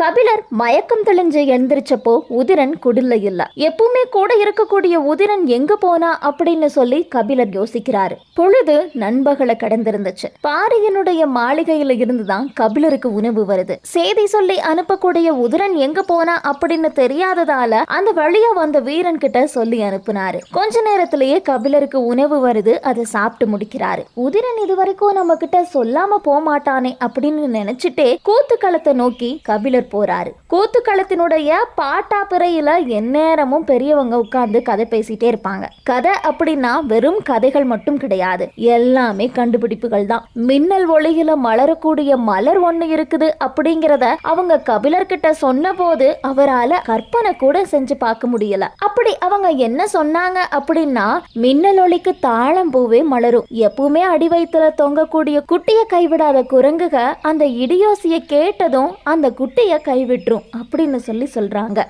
கபிலர் மயக்கம் தெளிஞ்சு எழுந்திரிச்சப்போ உதிரன் குடில்ல இல்ல எப்பவுமே கூட இருக்கக்கூடிய உதிரன் எங்க போனா அப்படின்னு சொல்லி கபிலர் யோசிக்கிறாரு. பொழுது நண்பகலை கடந்திருந்துச்சு. பாரியனுடைய மாளிகையில இருந்துதான் கபிலருக்கு உணவு வருது. செய்தி சொல்லி அனுப்பக்கூடிய உதிரன் எங்க போனா அப்படின்னு தெரியாததால அந்த வழியா வந்த வீரன் கிட்ட சொல்லி அனுப்புனாரு. கொஞ்ச நேரத்திலேயே கபிலருக்கு உணவு வருது அதை சாப்பிட்டு முடிக்கிறாரு. உதிரன் இதுவரைக்கும் நம்ம கிட்ட சொல்லாம போமாட்டானே அப்படின்னு நினைச்சிட்டே கூத்து களத்தை நோக்கி கபிலர் போறாரு. கூத்துக்களத்தினுடைய பாட்டா பிறையில எந்நேரமும் பெரியவங்க உட்கார்ந்து கதை பேசிட்டே இருப்பாங்க. கதை அப்படின்னா வெறும் கதைகள் மட்டும் கிடையாது. எல்லாமே கண்டுபிடிப்புகள் தான். மின்னல் ஒளியில மலரக்கூடிய மலர் ஒண்ணு இருக்குது அப்படிங்கிறத அவங்க கபிலர்கிட்ட சொன்ன போது அவரால கற்பனை கூட செஞ்சு பார்க்க முடியல. அப்படி அவங்க என்ன சொன்னாங்க அப்படின்னா மின்னல் ஒளிக்கு தாளம் பூவே மலரும். எப்பவுமே அடி வயிற்றுல தொங்கக்கூடிய குட்டிய கைவிடாத குரங்குக. அந்த இடியோசிய கேட்டதும் அந்த குட்டிய கைவிட்டுரும் அப்படின்னு சொல்லி சொல்றாங்க.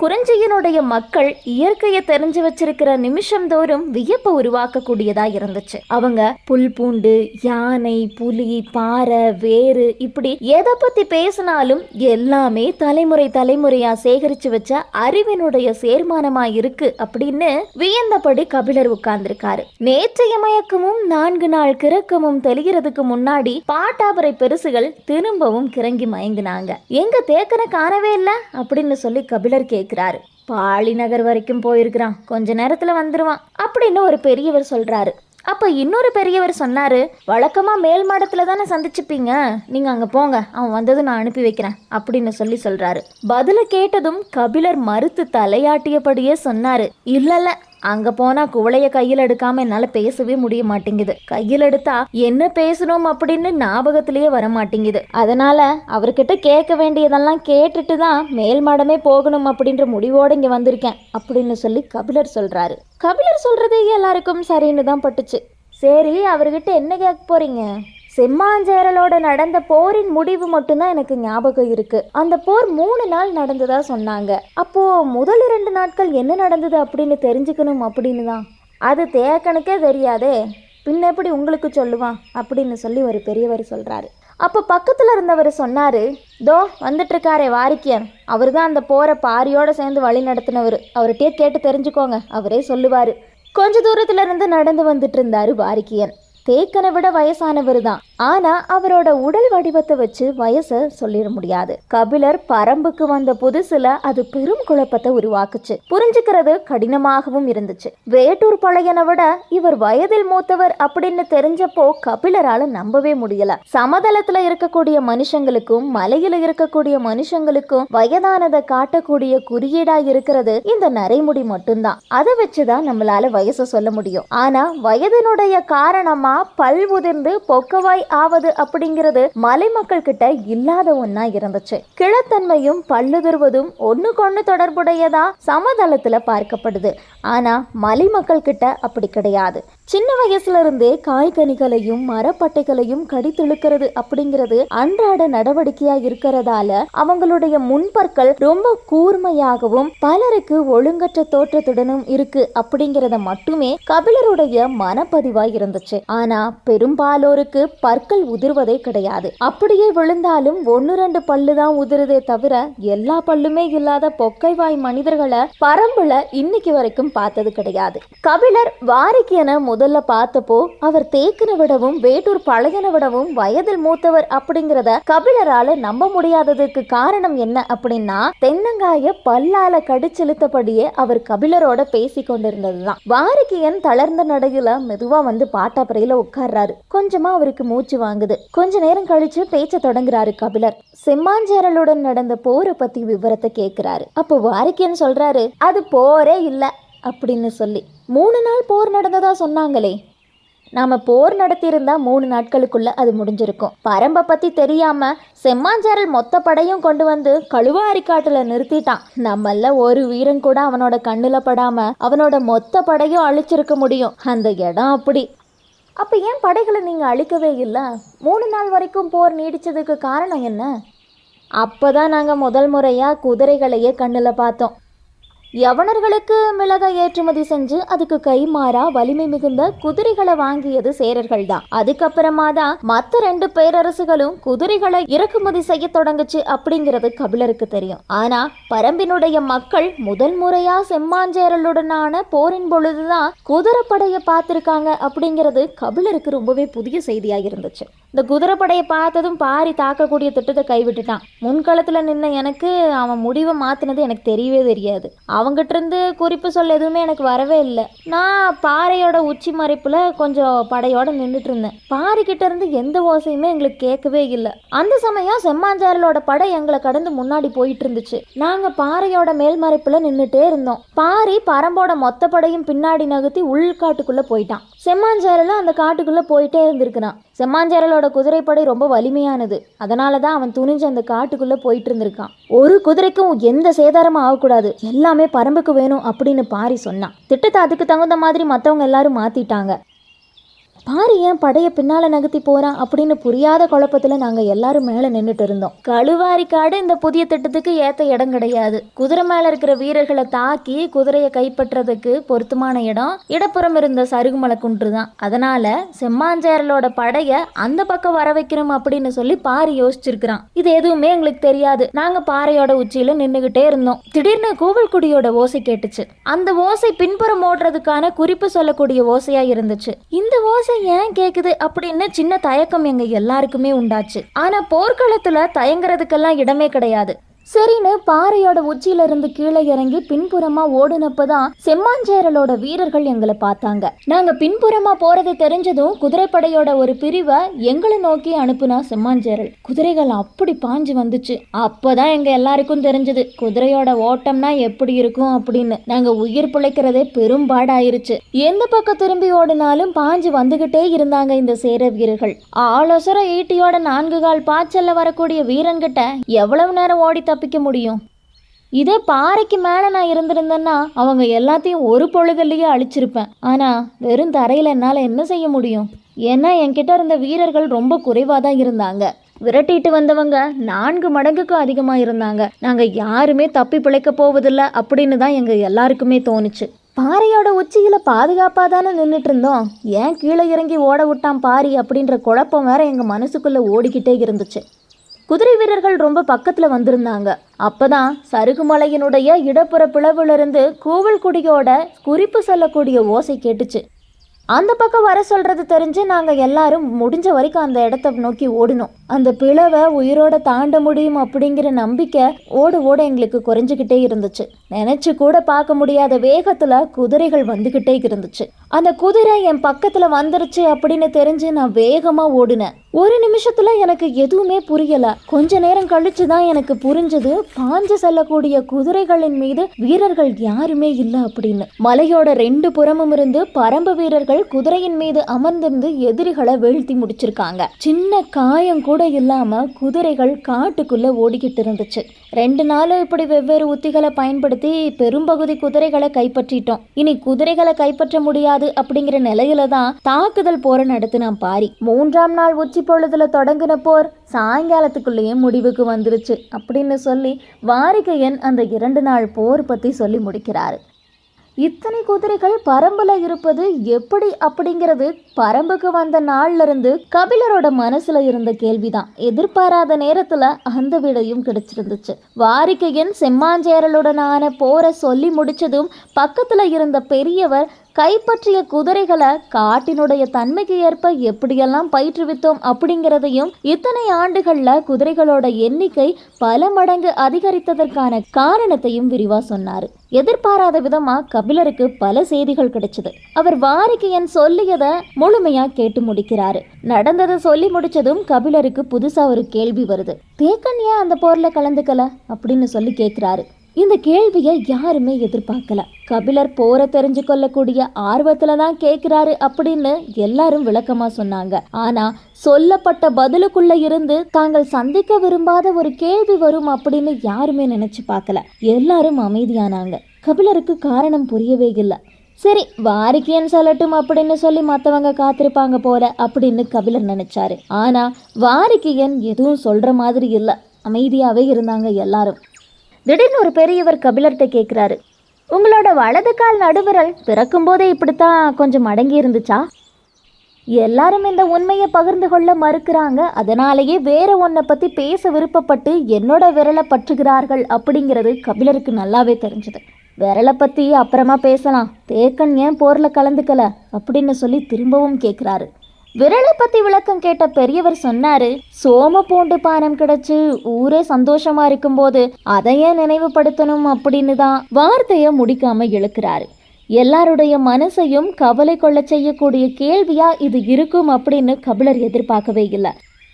குறிஞ்சியினுடைய மக்கள் இயற்கையை தெரிஞ்சு வச்சிருக்கிற நிமிஷம் தோறும் வியப்பை உருவாக்கக்கூடியதா இருந்துச்சு. அவங்க புல் பூண்டு யானை புலி பாறை வேறு இப்படி எதை பத்தி பேசினாலும் எல்லாமே தலைமுறை தலைமுறையா சேகரிச்சு வச்ச அறிவினுடைய சேர்மானமா இருக்கு அப்படின்னு வியந்தபடி கபிலர் உட்கார்ந்திருக்காரு. நேற்றைய மயக்கமும் நான்கு நாள் கிறக்கமும் தெளிகிறதுக்கு முன்னாடி பாட்டாபரை பெருசுகள் திரும்பவும் கிறங்கி மயங்கினாங்க. எங்க தேக்கனை காணவே இல்லை அப்படின்னு சொல்லி கபிலர் இருக்கிறாரு. பாலி நகர் வரைக்கும் போயிருக்கிறான். கொஞ்ச நேரத்துல வந்துருவான் அப்படின்னு ஒரு பெரியவர் சொல்றாரு. அப்ப இன்னொரு பெரியவர் சொன்னாரு வழக்கமா மேல் மாடத்துல தானே சந்திச்சுப்பீங்க? நீங்க அங்க போங்க. அவன் வந்ததும் நான் அனுப்பி வைக்கிறேன். அப்படின்னு சொல்லி சொல்றாரு. பதில கேட்டதும் கபிலர் மறுத்து தலையாட்டியபடியே சொன்னாரு. இல்ல இல்ல அங்க போனா குவளைய கையில் எடுக்காம என்னால பேசவே முடிய மாட்டேங்குது. கையில் எடுத்தா என்ன பேசணும் அப்படின்னு ஞாபகத்திலேயே வர மாட்டேங்குது. அதனால அவர்கிட்ட கேட்க வேண்டியதெல்லாம் கேட்டுட்டு தான் மேல் மாடமே போகணும் அப்படின்ற முடிவோடு இங்க வந்திருக்கேன் அப்படின்னு சொல்லி கபிலர் சொல்றாரு. கபிலர் சொல்றது எல்லாருக்கும் சரின்னு தான் பட்டுச்சு. சரி அவர்கிட்ட என்ன கேட்க போறீங்க? செம்மாஞ்சேரலோட நடந்த போரின் முடிவு மட்டும்தான் எனக்கு ஞாபகம் இருக்கு. அந்த போர் மூணு நாள் நடந்ததா சொன்னாங்க. அப்போ முதல் இரண்டு நாட்கள் என்ன நடந்தது அப்படின்னு தெரிஞ்சுக்கணும் அப்படின்னு தான். அது தேக்கனுக்கே தெரியாதே. பின்ன எப்படி உங்களுக்கு சொல்லுவான்? அப்படின்னு சொல்லி ஒரு பெரியவர் சொல்றாரு. அப்போ பக்கத்தில் இருந்தவர் சொன்னாரு தோ வந்துட்டு இருக்காரே வாரிக்கியன். அவர் தான் அந்த போரை பாரியோட சேர்ந்து வழி நடத்தினவர். அவர்கிட்டயே கேட்டு தெரிஞ்சுக்கோங்க அவரே சொல்லுவாரு. கொஞ்ச தூரத்துல இருந்து நடந்து வந்துட்டு இருந்தாரு வாரிக்கியன். தேக்கனை விட வயசானவர் தான் ஆனா அவரோட உடல் வடிவத்தை வச்சு வயசை சொல்லிட முடியாது. கபிலர் பரம்புக்கு வந்த புதுசுல அது பெரும் குழப்பத்தை உருவாக்குச்சு. புரிஞ்சுக்கிறது கடினமாகவும் இருந்துச்சு. வேட்டூர் பழையனை விட இவர் வயதில் மூத்தவர் அப்படின்னு தெரிஞ்சப்போ கபிலரால நம்பவே முடியல. சமதளத்துல இருக்கக்கூடிய மனுஷங்களுக்கும் மலையில இருக்கக்கூடிய மனுஷங்களுக்கும் வயதானதை காட்டக்கூடிய குறியீடா இருக்கிறது இந்த நரைமுடி மட்டும்தான். அதை வச்சுதான் நம்மளால வயசை சொல்ல முடியும். ஆனா வயதினுடைய காரணமா பல் உதிர்ந்து பொக்கவாய் ஆவது அப்படிங்கிறது மலை மக்கள் கிட்ட இல்லாத ஒன்னா இருந்துச்சு. கிழத்தன்மையும் பல்லுதிர்வதும் ஒண்ணுக்கொண்ணு தொடர்புடையதா சமதளத்துல பார்க்கப்படுது. ஆனா மலை மக்கள் கிட்ட அப்படி கிடையாது. சின்ன வயசுல இருந்தே காய்கனிகளையும் மரப்பட்டைகளையும் கடித்தெழுக்கிறது அப்படிங்கிறது அன்றாட நடவடிக்கையா இருக்கிறதால அவங்களுடைய முன்பற்கள் ரொம்ப கூர்மையாகவும் பலருக்கு ஒழுங்கற்ற தோற்றத்துடனும் இருக்கு அப்படிங்கிறத மட்டுமே கபிலருடைய மனப்பதிவாய் இருந்துச்சு. ஆனா பெரும்பாலோருக்கு பற்கள் உதிர்வதே கிடையாது. அப்படியே விழுந்தாலும் ஒன்னு ரெண்டு பல்லு தான் உதிருதே தவிர எல்லா பல்லுமே இல்லாத பொக்கைவாய் மனிதர்களை பரம்புல இன்னைக்கு வரைக்கும் பார்த்தது கிடையாது. கபிலர் வாரிக்கியனை முதல்ல பார்த்தப்போ அவர் தேக்கின விடவும் வேட்டூர் பழையன விடவும் வயதில் மூத்தவர் அப்படிங்கிறத கபிலரால நம்ப முடியாததுக்கு காரணம் என்ன அப்படின்னா தென்னங்காய பல்லால கடிச்செலுத்தபடியே அவர் கபிலரோட பேசி கொண்டிருந்ததுதான். வாரிக்கியன் தளர்ந்த நடையில மெதுவா வந்து பாட்டாப்பறையில உட்கார்றாரு. கொஞ்சமா அவருக்கு மூச்சு வாங்குது. கொஞ்ச நேரம் கழிச்சு பேச்ச தொடங்குறாரு கபிலர். செம்மாஞ்சேரலுடன் நடந்த போரை பத்தி விவரத்தை கேக்குறாரு. அப்போ வாரிக்கியன் சொல்றாரு அது போரே இல்ல. அப்படின்னு சொல்லி. மூணு நாள் போர் நடந்ததா சொன்னாங்களே. நாம போர் நடத்தியிருந்தா மூணு நாட்களுக்குள்ள அது முடிஞ்சிருக்கும். பரம்பை பத்தி தெரியாம செம்மாஞ்சாரல் மொத்த படையும் கொண்டு வந்து கழுவாரிக்காட்டுல நிறுத்திட்டான். நம்மள ஒரு வீரன் கூட அவனோட கண்ணுல படாம அவனோட மொத்த படையும் அழிச்சிருக்க முடியும். அந்த இடம் அப்படி. அப்ப ஏன் படைகளை நீங்க அழிக்கவே இல்லை? மூணு நாள் வரைக்கும் போர் நீடிச்சதுக்கு காரணம் என்ன? அப்பதான் நாங்கள் முதல் முறையாக குதிரைகளையே கண்ணில் பார்த்தோம். யவனர்களுக்கு மிளகாய் ஏற்றுமதி செஞ்சு அதுக்கு கைமாறா வலிமை மிகுந்த குதிரைகளை வாங்கியது சேரர்கள் தான் அதுக்கப்புறமா தான் மத்த ரெண்டு பேரரசுகளும் குதிரைகளை இறக்குமதி செய்ய தொடங்குச்சு அப்படிங்கிறது கபிலருக்கு தெரியும். ஆனா பரம்பினுடைய மக்கள் முதல் முறையா செம்மாஞ்சேரலுடனான போரின் பொழுதுதான் குதிரைப்படையை பார்த்திருக்காங்க அப்படிங்கிறது கபிலருக்கு ரொம்பவே புதிய செய்தியாக இருந்துச்சு. இந்த குதிரைப்படையை பார்த்ததும் பாரி தாக்கக்கூடிய திட்டத்தை கைவிட்டுட்டான். முன்களத்தில் நின்ன எனக்கு அவன் முடிவை மாற்றினது எனக்கு தெரியவே தெரியாது. அவங்ககிட்ட இருந்து குறிப்பு சொல்ல எதுவுமே எனக்கு வரவே இல்லை. நான் பாறையோட உச்சி மறைப்பில் கொஞ்சம் படையோடு நின்றுட்டு இருந்தேன் பாரிக்கிட்ட இருந்து எந்த ஓசையுமே எங்களுக்கு கேட்கவே இல்லை. அந்த சமயம் செம்மாஞ்சாரலோட படை எங்களை கடந்து முன்னாடி போயிட்டு இருந்துச்சு நாங்கள் பாறையோட மேல் மறைப்பில் நின்றுட்டே இருந்தோம். பாரி பரம்போட மொத்த படையும் பின்னாடி நகர்த்தி உள்காட்டுக்குள்ளே போயிட்டான். செம்மாஞ்சாரல அந்த காட்டுக்குள்ளே போயிட்டே இருந்திருக்கிறான். செம்மாஞ்சேரலோட குதிரைப்படை ரொம்ப வலிமையானது. அதனால தான் அவன் துணிஞ்சு அந்த காட்டுக்குள்ளே போயிட்டு இருந்திருக்கான் ஒரு குதிரைக்கும் எந்த சேதாரமும் ஆகக்கூடாது. எல்லாமே பரம்புக்கு வேணும் அப்படின்னு பாரி சொன்னான். திட்டத்தை அதுக்கு தகுந்த மாதிரி மற்றவங்க எல்லாரும் மாற்றிட்டாங்க பாரு ஏன் படையை பின்னால் நகர்த்தி போகிறான் அப்படின்னு புரியாத குழப்பத்தில் நாங்கள் எல்லாரும் மேலே நின்றுட்டு இருந்தோம். கழுவாரி காடு இந்த புதிய திட்டத்துக்கு ஏற்ற இடம் கிடையாது. குதிரை மேலே இருக்கிற வீரர்களை தாக்கி குதிரையை கைப்பற்றுறதுக்கு பொருத்தமான இடம். இடப்புறம் இருந்த சருகுமலை குன்று தான் அதனால செம்மாஞ்சேரலோட படையை அந்த பக்கம் வர வைக்கிறோம் அப்படின்னு சொல்லி பாரி யோசிச்சிருக்கிறான். இது எதுவுமே எங்களுக்கு தெரியாது. நாங்கள் பாறையோட உச்சியில் நின்றுக்கிட்டே இருந்தோம். திடீர்னு கூவல்குடியோட ஓசை கேட்டுச்சு. அந்த ஓசை பின்புறம் ஓடுறதுக்கான குறிப்பு சொல்லக்கூடிய ஓசையாக இருந்துச்சு. இந்த ஓசை ஏன் கேக்குது அப்படின்னு சின்ன தயக்கம் எங்க எல்லாருக்குமே உண்டாச்சு. ஆனா போர்க்களத்துல தயங்குறதுக்கெல்லாம் இடமே கிடையாது. சரின்னு பாறையோட உச்சியில இருந்து கீழே இறங்கி பின்புறமா ஓடுனப்பதான் செம்மாஞ்சேரலோட வீரர்கள் எங்களை பார்த்தாங்க. நாங்க பின்புறமா போறது தெரிஞ்சதும் குதிரைப்படையோட ஒரு பிரிவை எங்களை நோக்கி அனுப்புனா செம்மாஞ்சேரல். குதிரைகள் அப்படி பாஞ்சு வந்துச்சு. அப்பதான் எங்க எல்லாருக்கும் தெரிஞ்சது குதிரையோட ஓட்டம்னா எப்படி இருக்கும் அப்படின்னு. நாங்க உயிர் பிழைக்கிறதே பெரும்பாடாயிருச்சு எந்த பக்கம் திரும்பி ஓடினாலும் பாஞ்சு வந்துகிட்டே இருந்தாங்க இந்த சேர வீரர்கள். ஆலோசர ஈட்டியோட நான்கு கால் பாய்ச்சல்ல வரக்கூடிய வீரன்கிட்ட எவ்வளவு நேரம் ஓடி தப்பிக்க முடியும். இதே பாறைக்கு மேலே நான் இருந்திருந்தேன்னா அவங்க எல்லாத்தையும் ஒரு பொழுதுலேயே அழிச்சிருப்பேன். ஆனால் வெறும் தரையில் என்னால் என்ன செய்ய முடியும்? ஏன்னா என்கிட்ட இருந்த வீரர்கள் ரொம்ப குறைவாக தான் இருந்தாங்க. விரட்டிட்டு வந்தவங்க நான்கு மடங்குக்கு அதிகமாக இருந்தாங்க. நாங்கள் யாருமே தப்பி பிழைக்க போவதில்லை அப்படின்னு தான் எங்கள் எல்லாருக்குமே தோணுச்சு. பாறையோட உச்சியில் பாதுகாப்பாக தானே நின்றுட்டு இருந்தோம். ஏன் கீழே இறங்கி ஓட விட்டான் பாரி அப்படின்ற குழப்பம் வேற எங்கள் மனசுக்குள்ளே ஓடிக்கிட்டே இருந்துச்சு. குதிரை வீரர்கள் ரொம்ப பக்கத்தில் வந்திருந்தாங்க. அப்பதான் சருகுமலையினுடைய இடப்புற பிளவிலிருந்து கூவல்குடியோட குறிப்பு சொல்லக்கூடிய ஓசை கேட்டுச்சு. அந்த பக்கம் வர சொல்றது தெரிஞ்சு நாங்கள் எல்லாரும் முடிஞ்ச வரைக்கும் அந்த இடத்த நோக்கி ஓடினோம். அந்த பிளவை உயிரோட தாண்ட முடியும் அப்படிங்கிற நம்பிக்கை ஓடு ஓட எங்களுக்கு குறைஞ்சிக்கிட்டே இருந்துச்சு. நினைச்சு கூட பார்க்க முடியாத வேகத்துல குதிரைகள் வந்துகிட்டே இருந்துச்சு. அந்த குதிரை என் பக்கத்துல வந்துருச்சு அப்படின்னு தெரிஞ்சு நான் வேகமா ஓடினேன். ஒரு நிமிஷத்துல எனக்கு எதுவுமே புரியல. கொஞ்ச நேரம் கழிச்சு தான் எனக்கு புரிஞ்சது பாஞ்சு செல்லக்கூடிய குதிரைகளின் மீது வீரர்கள் யாருமே இல்லை அப்படின்னு. மலையோட ரெண்டு புறமும் இருந்து பரம்பு வீரர்கள் குதிரையின் மீது அமர்ந்திருந்து எதிரிகளை வீழ்த்தி முடிச்சிருக்காங்க. சின்ன காயம் கூட இல்லாம குதிரைகள் காட்டுக்குள்ள ஓடிக்கிட்டு இருந்துச்சு. ரெண்டு நாளும் இப்படி வெவ்வேறு உத்திகளை பயன்படுத்தி பெரும்பகுதி குதிரைகளை கைப்பற்றிட்டோம். இனி குதிரைகளை கைப்பற்ற முடியாது அப்படிங்கிற நிலையில தான் தாக்குதல் போரை நடத்தினான் பாரி. மூன்றாம் நாள் உச்சி பொழுதுல தொடங்கின போர் சாயங்காலத்துக்குள்ளேயே முடிவுக்கு வந்துருச்சு அப்படின்னு சொல்லி வாரிகையன் அந்த இரண்டு நாள் போர் பத்தி சொல்லி முடிக்கிறாரு. இத்தனை குதிரைகள் பரம்புல இருப்பது எப்படி அப்படிங்கிறது பரம்புக்கு வந்த நாள்ல இருந்து கபிலரோட மனசுல இருந்த கேள்விதான். எதிர்பாராத நேரத்துல அந்த விடையும் கிடைச்சிருந்துச்சு. வாரிக்கையன் செம்மாஞ்சேரலுடனான போரை சொல்லி முடிச்சதும் பக்கத்துல இருந்த பெரியவர் கைப்பற்றிய குதிரைகளை காட்டினுடைய தன்மைக்கு ஏற்ப எப்படியெல்லாம் பயிற்றுவித்தோம் அப்படிங்கிறதையும் இத்தனை ஆண்டுகள்ல குதிரைகளோட எண்ணிக்கை பல மடங்கு அதிகரித்ததற்கான காரணத்தையும் விரிவா சொன்னாரு. எதிர்பாராத விதமா கபிலருக்கு பல செய்திகள் கிடைச்சது. அவர் வாரிக்கையன் சொல்லியதை முழுமையா கேட்டு முடிக்கிறாரு. நடந்ததை சொல்லி முடிச்சதும் கபிலருக்கு புதுசா ஒரு கேள்வி வருது. தேக்கன் ஏன் அந்த போர்ல கலந்துக்கல? அப்படின்னு சொல்லி கேட்கிறாரு இந்த கேள்வியை யாருமே எதிர்பார்க்கல. கபிலர் போரை தெரிஞ்சு கொள்ளக்கூடிய ஆர்வத்துல தான் கேட்கிறாரு அப்படின்னு எல்லாரும் விளக்கமா சொன்னாங்க. ஆனா சொல்லப்பட்ட பதிலுக்குள்ள இருந்து தாங்கள் சந்திக்க விரும்பாத ஒரு கேள்வி வரும் அப்படின்னு யாருமே நினைச்சு பார்க்கல. எல்லாரும் அமைதியானாங்க. கபிலருக்கு காரணம் புரியவே இல்லை. சரி வாரிக்கையன் சொல்லட்டும் அப்படின்னு சொல்லி மற்றவங்க காத்திருப்பாங்க போல அப்படின்னு கபிலர் நினைச்சாரு. ஆனா வாரிக்கையன் எதுவும் சொல்ற மாதிரி இல்லை. அமைதியாகவே இருந்தாங்க எல்லாரும். திடீர்னு ஒரு பெரியவர் கபிலர்கிட்ட கேட்குறாரு உங்களோட வலது கால் நடுவிரல் பிறக்கும்போதே இப்படித்தான் கொஞ்சம் மடங்கி இருந்துச்சா? எல்லாரும் இந்த உண்மையை பகிர்ந்து கொள்ள மறுக்கிறாங்க. அதனாலேயே வேற ஒன்றை பற்றி பேச விருப்பப்பட்டு என்னோட விரலை பற்றுகிறார்கள் அப்படிங்கிறது கபிலருக்கு நல்லாவே தெரிஞ்சது. விரலை பற்றி அப்புறமா பேசலாம். தேக்கன் ஏன் போரில் கலந்துக்கல? அப்படின்னு சொல்லி திரும்பவும் கேட்குறாரு விரலை பற்றி விளக்கம் கேட்ட பெரியவர் சொன்னாரு சோம பூண்டு பானம் கிடைச்சு ஊரே சந்தோஷமா இருக்கும்போது அதையே நினைவுபடுத்தணும் அப்படின்னு தான் வார்த்தையை முடிக்காம இழுக்கிறாரு. எல்லாருடைய மனசையும் கவலை கொள்ள செய்யக்கூடிய கேள்வியா இது இருக்கும் அப்படின்னு கபிலர் எதிர்பார்க்கவே இல்லை.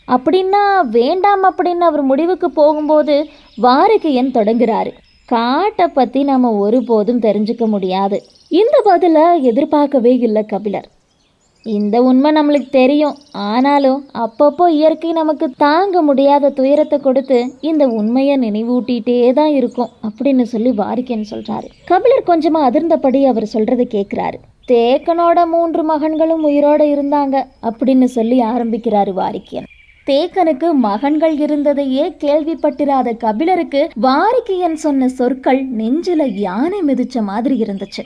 அப்படின்னா வேண்டாம் அப்படின்னு அவர் முடிவுக்கு போகும்போது வாரிகையன் தொடங்குறாரு? காட்டை பற்றி நம்ம ஒருபோதும் தெரிஞ்சுக்க முடியாது. இந்த பதிலை எதிர்பார்க்கவே இல்லை கபிலர். இந்த உண்மை நம்மளுக்கு தெரியும். ஆனாலும் அப்பப்போ இயற்கை நமக்கு தாங்க முடியாத துயரத்தை கொடுத்து இந்த உண்மையை நினைவூட்டிகிட்டே தான் இருக்கும் அப்படின்னு சொல்லி வாரிக்கன் சொல்கிறாரு கபிலர் கொஞ்சமாக அதிர்ந்தபடி அவர் சொல்கிறத கேட்குறாரு தேக்கனோட மூன்று மகன்களும் உயிரோட இருந்தாங்க அப்படின்னு சொல்லி ஆரம்பிக்கிறாரு வாரிக்கியன் தேக்கனுக்கு மகன்கள் இருந்ததையே கேள்விப்பட்டிராத கபிலருக்கு வாரிக்கையன் சொன்ன சொற்கள் நெஞ்சில யானை மிதிச்ச மாதிரி இருந்துச்சு.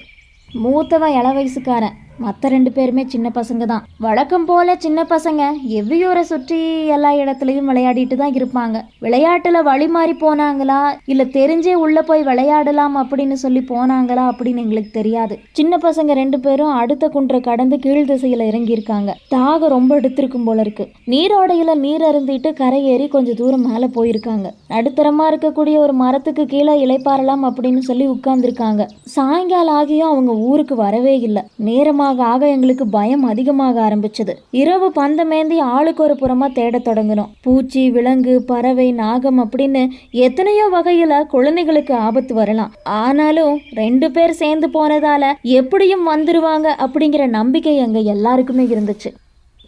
மூத்தவன் இள வயசுக்காரன் மற்ற ரெண்டு பேருமே சின்ன பசங்க தான். வழக்கம் போல சின்ன பசங்க எவ்வியூரை சுற்றி எல்லா இடத்துலையும் விளையாடிட்டு தான் இருப்பாங்க. விளையாட்டுல வழி மாறி போனாங்களா? இல்ல தெரிஞ்சே உள்ள போய் விளையாடலாம் அப்படின்னு சொல்லி போனாங்களா அப்படின்னு எங்களுக்கு தெரியாது. சின்ன பசங்க ரெண்டு பேரும் அடுத்த குன்றை கடந்து கீழ் திசையில இறங்கியிருக்காங்க. தாகம் ரொம்ப எடுத்திருக்கும் போல இருக்கு. நீரோடையில நீர் அருந்திட்டு கரை ஏறி கொஞ்சம் தூரம் மேல போயிருக்காங்க. நடுத்தரமா இருக்கக்கூடிய ஒரு மரத்துக்கு கீழே இளைப்பாறலாம் அப்படின்னு சொல்லி உட்கார்ந்துருக்காங்க. சாயங்காலம் ஆகியும் அவங்க ஊருக்கு வரவே இல்லை. நேரமாக ஆக எங்களுக்கு பயம் அதிகமாக ஆரம்பிச்சது. இரவு பந்தமேந்தி ஆளுக்கு ஒரு புறமா தேடத் தொடங்கினோம். பூச்சி விலங்கு பறவை நாகம் அப்படின்னு எத்தனையோ வகையில குழந்தைகளுக்கு ஆபத்து வரலாம். ஆனாலும் ரெண்டு பேர் சேர்ந்து போனதால எப்படியும் வந்துருவாங்க அப்படிங்கிற நம்பிக்கை எங்க எல்லாருக்குமே இருந்துச்சு.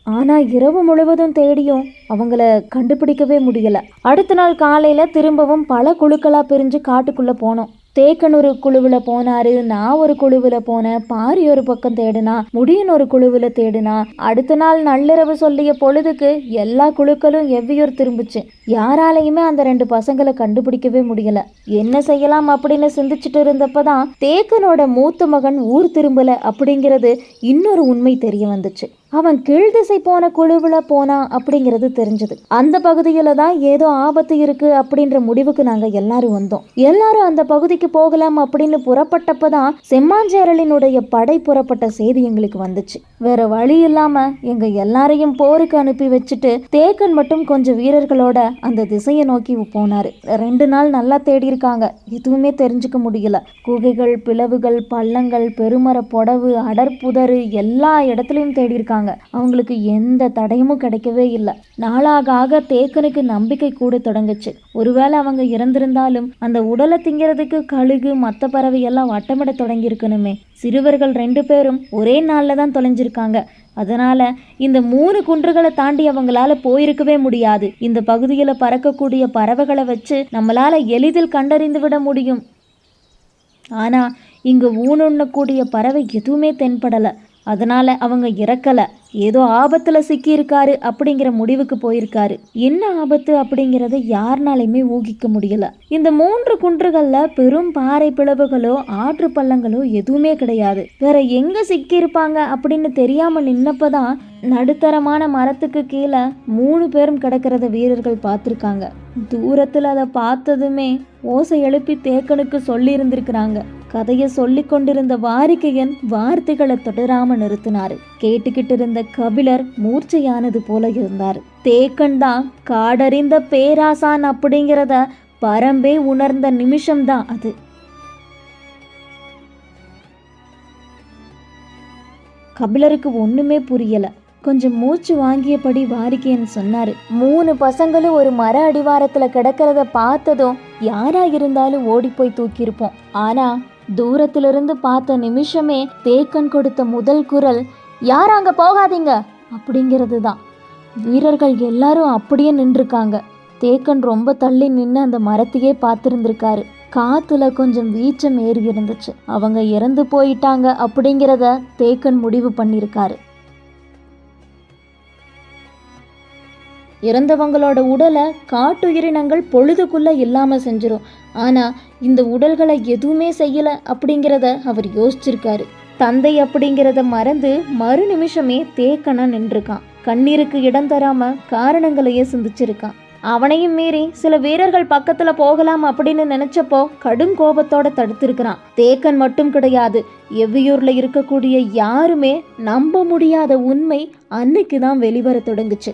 ஆனா இரவு முழுவதும் தேடியும் அவங்கள கண்டுபிடிக்கவே முடியல. அடுத்த நாள் காலையில திரும்பவும் பல குழுக்களா பிரிஞ்சு காட்டுக்குள்ள போனோம். தேக்கன் ஒரு குழுவில் போனாரு நான் ஒரு குழுவில் போனேன் பாரி ஒரு பக்கம் தேடுனா முடியன் ஒரு குழுவில் தேடுனா அடுத்த நாள் நள்ளிரவு சொல்லிய பொழுதுக்கு எல்லா குழுக்களும் எவ்வியூர் திரும்பிச்சு. யாராலையுமே அந்த ரெண்டு பசங்களை கண்டுபிடிக்கவே முடியல. என்ன செய்யலாம் அப்படின்னு சிந்திச்சுட்டு இருந்தப்பதான் தேக்கனோட மூத்த மகன் ஊர் திரும்பல அப்படிங்கிறது இன்னொரு உண்மை தெரிய வந்துச்சு. அவன் கீழ் திசை போன குழுவில் போனான் அப்படிங்கிறது தெரிஞ்சது. அந்த பகுதியில் தான் ஏதோ ஆபத்து இருக்கு அப்படின்ற முடிவுக்கு நாங்கள் எல்லாரும் வந்தோம். எல்லாரும் அந்த பகுதிக்கு போகலாம் அப்படின்னு புறப்பட்டப்ப தான் செம்மாஞ்சேரலினுடைய படை புறப்பட்ட செய்தி எங்களுக்கு வந்துச்சு. வேற வழி இல்லாம எங்க எல்லாரையும் போருக்கு அனுப்பி வச்சுட்டு தேக்கன் மட்டும் கொஞ்சம் வீரர்களோட அந்த திசையை நோக்கி போனாரு. ரெண்டு நாள் நல்லா தேடி இருக்காங்க. எதுவுமே தெரிஞ்சுக்க முடியல. குகைகள் பிளவுகள் பள்ளங்கள் பெருமர புடவு அடற்புதரு எல்லா இடத்துலையும் தேடி இருக்காங்க. அவங்களுக்கு எந்த தடயமும் கிடைக்கவே இல்லை. நாளாக ஆக தேக்கனுக்கு நம்பிக்கை கூட தொடங்குச்சு. ஒருவேளை அவங்க இறந்திருந்தாலும் அந்த உடலை திங்கிறதுக்கு கழுகு மற்ற பறவை எல்லாம் வட்டமிட தொடங்கி இருக்கணுமே சிறுவர்கள் ரெண்டு பேரும் ஒரே நாளில் தான் தொலைஞ்சிருக்காங்க. அதனால இந்த மூணு குன்றுகளை தாண்டி அவங்களால போயிருக்கவே முடியாது. இந்த பகுதியில் பறக்கக்கூடிய பறவைகளை வச்சு நம்மளால எளிதில் கண்டறிந்து விட முடியும். ஆனா இங்கு ஊனுண்ணக்கூடிய பறவை எதுவுமே தென்படலை. அதனால அவங்க இறக்கல. ஏதோ ஆபத்துல சிக்கியிருக்காரு அப்படிங்கிற முடிவுக்கு போயிருக்காரு. என்ன ஆபத்து அப்படிங்கிறத யாருனாலையுமே ஊகிக்க முடியல. இந்த மூன்று குன்றுகள்ல பெரும் பாறை பிளவுகளோ ஆற்று பள்ளங்களோ எதுவுமே கிடையாது. வேற எங்க சிக்கியிருப்பாங்க அப்படின்னு தெரியாம நின்னப்பதான் நடுத்தரமான மரத்துக்கு கீழே மூணு பேரும் கிடக்கிறத வீரர்கள் பார்த்துருக்காங்க. தூரத்தில் அதை பார்த்ததுமே ஓசை எழுப்பி தேக்கனுக்கு சொல்லி இருந்திருக்கிறாங்க கதையை சொல்லி கொண்டிருந்த வாரிகையன் வார்த்தைகளை தொடராம நிறுத்தினாரு. கேட்டுக்கிட்டு இருந்த கபிலர் மூர்ச்சையானது போல இருந்தார். தேக்கன் தான் காடறிந்த பேராசான் அப்படிங்கிறத பரம்பே உணர்ந்த நிமிஷம்தான் அது. கபிலருக்கு ஒண்ணுமே புரியல. கொஞ்சம் மூச்சு வாங்கியபடி வாரிக்கையன் சொன்னாரு மூணு பசங்களும் ஒரு மர அடிவாரத்துல கிடக்கிறத பார்த்ததும் யாரா இருந்தாலும் ஓடி போய் தூக்கியிருப்போம். ஆனா தூரத்திலிருந்து பார்த்த நிமிஷமே தேக்கன் கொடுத்த முதல் குரல் யார் அங்க போகாதீங்க? அப்படிங்கிறது தான் வீரர்கள் எல்லாரும் அப்படியே நின்றுருக்காங்க. தேக்கன் ரொம்ப தள்ளி நின்று அந்த மரத்தையே பார்த்துருந்துருக்காரு. காத்துல கொஞ்சம் வீச்சம் ஏறி இருந்துச்சு அவங்க இறந்து போயிட்டாங்க அப்படிங்கிறத தேக்கன் முடிவு பண்ணியிருக்காரு. இறந்தவங்களோட உடலை காட்டுயிரினங்கள் பொழுதுக்குள்ள இல்லாமல் செஞ்சிடும் ஆனா இந்த உடல்களை எதுவுமே செய்யல அப்படிங்கிறத அவர் யோசிச்சிருக்காரு. தந்தை அப்படிங்கிறத மறந்து மறு நிமிஷமே தேக்கனா நின்றுருக்கான் கண்ணீருக்கு இடம் தராம காரணங்களையே சிந்திச்சிருக்கான். அவனையும் மீறி சில வீரர்கள் பக்கத்துல போகலாம் அப்படின்னு நினைச்சப்போ கடும் கோபத்தோட தடுத்திருக்கிறான். தேக்கன் மட்டும் கிடையாது எவ்வியூர்ல இருக்கக்கூடிய யாருமே நம்ப முடியாத உண்மை அன்னைக்கு தான் வெளிவர தொடங்குச்சு.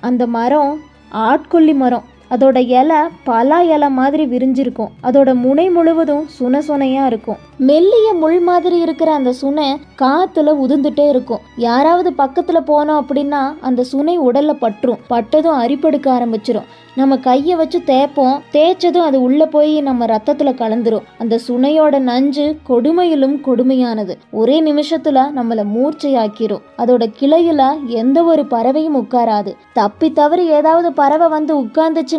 அந்த மரம் ஆட்கொல்லி மரம். அதோட இலை பலா இலை மாதிரி விரிஞ்சிருக்கும். அதோட முனை முழுவதும் சுன சுனையா இருக்கும். மெல்லிய முள் மாதிரி இருக்கிற அந்த சுனை காத்துல உதிர்ந்துட்டே இருக்கும். யாராவது பக்கத்துல போனோம் அப்படின்னா அந்த சுனை உடல்ல பற்றும் பட்டதும் அரிப்படுக்க ஆரம்பிச்சிடும் நம்ம கையை வச்சு தேய்ப்போம். தேய்ச்சதும் அது உள்ள போய் நம்ம ரத்தத்துல கலந்துரும். அந்த சுனையோட நஞ்சு கொடுமையிலும் கொடுமையானது. ஒரே நிமிஷத்துல நம்மள மூர்ச்சையாக்கிரும். அதோட கிளையில எந்த ஒரு பறவையும் உட்காராது. தப்பி தவறி ஏதாவது பறவை வந்து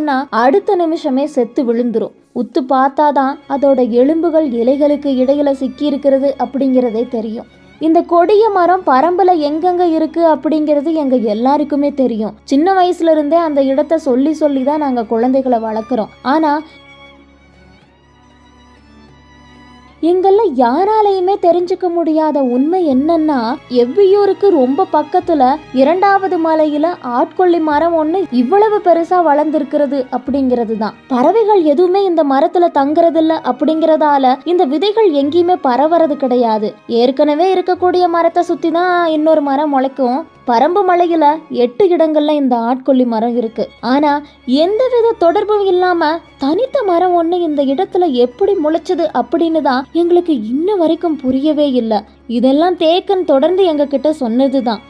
உட்கார்ந்துச்சுன்னா அடுத்த நிமிஷமே செத்து விழுந்துரும். உத்து பார்த்தாதான் அதோட எலும்புகள் இலைகளுக்கு இடையில சிக்கி இருக்கிறது அப்படிங்கிறதே தெரியும். இந்த கொடிய மரம் பரம்புல எங்கெங்க இருக்கு அப்படிங்கிறது எங்க எல்லாருக்குமே தெரியும். சின்ன வயசுல இருந்தே அந்த இடத்த சொல்லி சொல்லி தான் நாங்க குழந்தைகளை வளர்க்குறோம். ஆனா எங்கள யாராலையுமே தெரிஞ்சுக்க முடியாத உண்மை என்னன்னா எவ்வியூருக்கு ரொம்ப பக்கத்துல இரண்டாவது மலையில ஆட்கொள்ளி மரம் ஒண்ணு இவ்வளவு பெருசா வளர்ந்திருக்கிறது அப்படிங்கிறது தான் பறவைகள் எதுவுமே இந்த மரத்துல தங்குறதில்ல அப்படிங்கறதால இந்த விதைகள் எங்கேயுமே பரவறது கிடையாது. ஏற்கனவே இருக்கக்கூடிய மரத்தை சுத்தி தான் இன்னொரு மரம் முளைக்கும். பரம்பு மலையில எட்டு இடங்கள்ல இந்த ஆட்கொல்லி மரம் இருக்கு. ஆனா எந்தவித தொடர்பும் இல்லாம தனித்த மரம் ஒண்ணு இந்த இடத்துல எப்படி முளைச்சது அப்படின்னு தான் எங்களுக்கு இன்ன வரைக்கும் புரியவே இல்லை. இதெல்லாம் தேக்கன் தொடர்ந்து எங்க கிட்ட சொன்னதுதான்.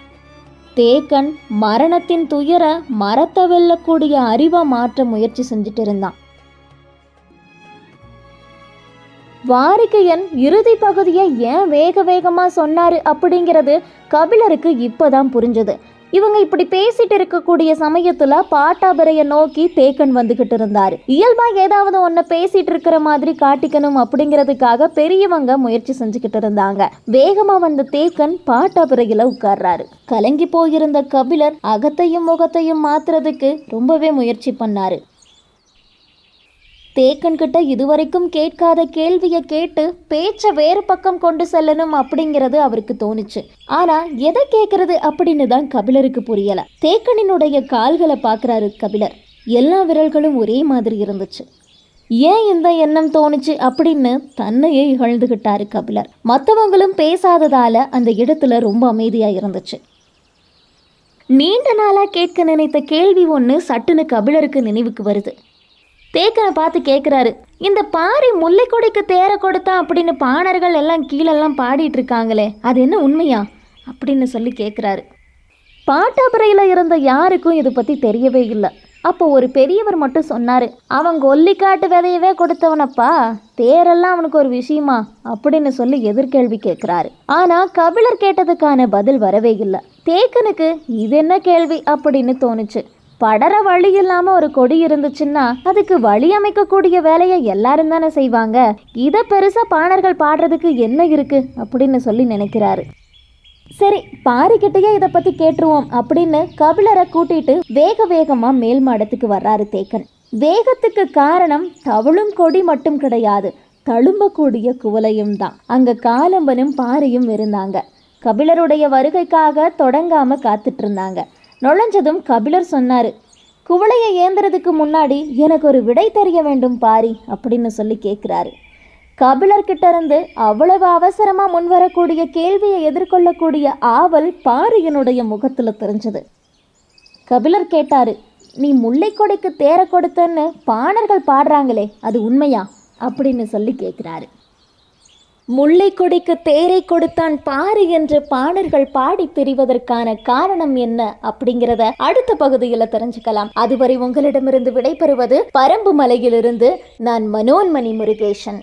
தேக்கன் மரணத்தின் துயர மரத்தை வெல்லக்கூடிய அறிவை மாற்ற முயற்சி செஞ்சுட்டு இருந்தான். வாரிகையன் இறுதி பகுதியை ஏன் வேக வேகமாக சொன்னாரு அப்படிங்கிறது கபிலருக்கு இப்போதான் புரிஞ்சது. இவங்க இப்படி பேசிட்டு இருக்கக்கூடிய சமயத்துல பாட்டாபிரைய நோக்கி தேக்கன் வந்துகிட்டு இருந்தாரு. இயல்பா ஏதாவது ஒன்ன பேசிட்டு இருக்கிற மாதிரி காட்டிக்கணும் அப்படிங்கிறதுக்காக பெரியவங்க முயற்சி செஞ்சுக்கிட்டு இருந்தாங்க. வேகமா வந்த தேக்கன் பாட்டாபிரையில உட்கார்றாரு. கலங்கி போயிருந்த கபிலர் அகத்தையும் முகத்தையும் மாத்துறதுக்கு ரொம்பவே முயற்சி பண்ணாரு. தேக்கன் கிட்ட இதுவரைக்கும் கேட்காத கேள்வியை கேட்டு பேச்ச வேறு பக்கம் கொண்டு செல்லணும் அப்படிங்கிறது அவருக்கு தோணுச்சு. ஆனா எதை கேட்கறது அப்படின்னு தான் கபிலருக்கு புரியல. தேக்கனினுடைய கால்களை பார்க்கறாரு கபிலர். எல்லா விரல்களும் ஒரே மாதிரி இருந்துச்சு. ஏன் இந்த எண்ணம் தோணுச்சு அப்படின்னு தன்னையே இகழ்ந்துகிட்டாரு கபிலர். மற்றவங்களும் பேசாததால அந்த இடத்துல ரொம்ப அமைதியா இருந்துச்சு. நீண்ட நாளாக கேட்க நினைத்த கேள்வி ஒன்று சட்டுன்னு கபிலருக்கு நினைவுக்கு வருது. தேக்கனை பார்த்து கேட்குறாரு இந்த பாரி முல்லை கொடிக்கு தேர கொடுத்தான் அப்படின்னு பாணர்கள் எல்லாம் கீழெல்லாம் பாடிட்டு இருக்காங்களே அது என்ன உண்மையா? அப்படின்னு சொல்லி கேட்குறாரு பாட்டாபுரையில் இருந்த யாருக்கும் இதை பற்றி தெரியவே இல்லை. அப்போ ஒரு பெரியவர் மட்டும் சொன்னார் அவன் கொல்லிக்காட்டு விதையவே கொடுத்தவனப்பா தேரெல்லாம் அவனுக்கு ஒரு விஷயமா? அப்படின்னு சொல்லி எதிர்கேள்வி கேட்குறாரு ஆனால் கபிலர் கேட்டதுக்கான பதில் வரவே இல்லை. தேக்கனுக்கு இது என்ன கேள்வி? அப்படின்னு தோணுச்சு. படர வழி இல்லாம ஒரு கொடி இருந்துச்சுன்னா அதுக்கு வழி அமைக்கக்கூடிய வேலையை எல்லாரும் தானே செய்வாங்க. இதை பெருசா பாணர்கள் பாடுறதுக்கு என்ன இருக்கு அப்படின்னு சொல்லி நினைக்கிறாரு. சரி பாரிக்கிட்டேயே இதை பத்தி கேட்டுருவோம் அப்படின்னு கபிலரை கூட்டிட்டு வேக வேகமா மேல் மாடத்துக்கு வர்றாரு தேக்கன். வேகத்துக்கு காரணம் தவளும் கொடி மட்டும் கிடையாது தழும்பக்கூடிய குவலையும் தான். அங்க காலம்பனும் பாரியும் இருந்தாங்க. கபிலருடைய வருகைக்காக தொடங்காம காத்துட்டு இருந்தாங்க. நுழைஞ்சதும் கபிலர் சொன்னார் குவளையை ஏந்துறதுக்கு முன்னாடி எனக்கு ஒரு விடை தெரிய வேண்டும் பாரி அப்படின்னு சொல்லி கேட்குறாரு கபிலர்கிட்ட இருந்து அவ்வளவு அவசரமாக முன்வரக்கூடிய கேள்வியை எதிர்கொள்ளக்கூடிய ஆவல் பாரியனுடைய முகத்தில் தெரிஞ்சது. கபிலர் கேட்டார் நீ முல்லைக்கொடைக்கு தேர கொடுத்தன்னு பாணர்கள் பாடுறாங்களே அது உண்மையா? அப்படின்னு சொல்லி கேட்குறாரு முல்லை கொடிக்கு தேரை கொடுத்தான் பாரு என்று பாடர்கள் பாடி பிரிவதற்கான காரணம் என்ன அப்படிங்கிறத அடுத்த பகுதியில் தெரிஞ்சுக்கலாம். அதுவரை உங்களிடமிருந்து விடைபெறுவது பரம்பு மலையிலிருந்து நான் மனோன்மணி முருகேசன்.